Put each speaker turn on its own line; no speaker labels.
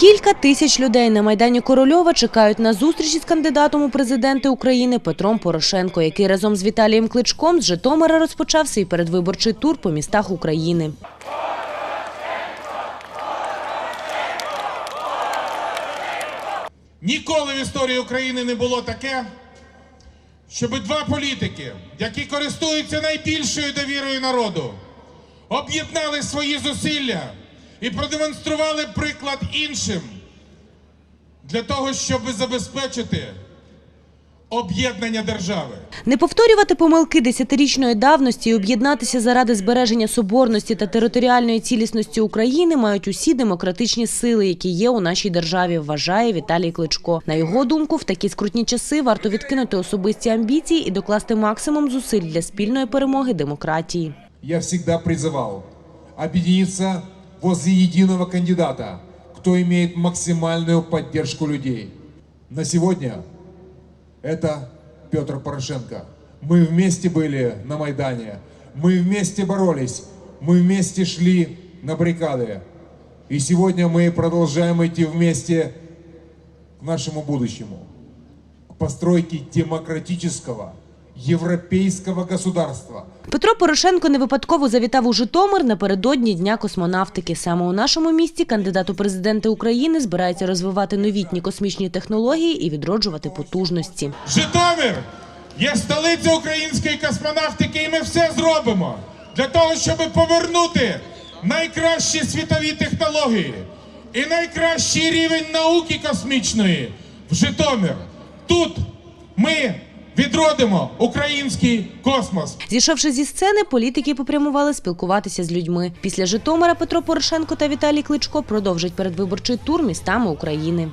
Кілька тисяч людей на майдані Корольова чекають на зустріч із кандидатом у президенти України Петром Порошенко, який разом з Віталієм Кличком з Житомира розпочав свій передвиборчий тур по містах України.
Ніколи в історії України не було таке, щоб два політики, які користуються найбільшою довірою народу, об'єднали свої зусилля і продемонстрували приклад іншим для того, щоб забезпечити об'єднання держави.
Не повторювати помилки десятирічної давності і об'єднатися заради збереження соборності та територіальної цілісності України мають усі демократичні сили, які є у нашій державі, вважає Віталій Кличко. На його думку, в такі скрутні часи варто відкинути особисті амбіції і докласти максимум зусиль для спільної перемоги демократії.
я всегда призывал объединиться возле единого кандидата, кто имеет максимальную поддержку людей. На сегодня это Петр Порошенко. Мы вместе были на Майдане, мы вместе боролись, мы вместе шли на баррикады. И сегодня мы продолжаем идти вместе к нашему будущему, к постройке демократического, европейского государства –
Петро Порошенко не випадково завітав у Житомир напередодні Дня космонавтики. Саме у нашому місті кандидат у президенти України збирається розвивати новітні космічні технології і відроджувати потужності.
Житомир є столиця української космонавтики, і ми все зробимо для того, щоб повернути найкращі світові технології і найкращий рівень науки космічної в Житомир. Тут ми відродимо український космос.
Зійшовши зі сцени, політики попрямували спілкуватися з людьми. Після Житомира Петро Порошенко та Віталій Кличко продовжать передвиборчий тур містами України.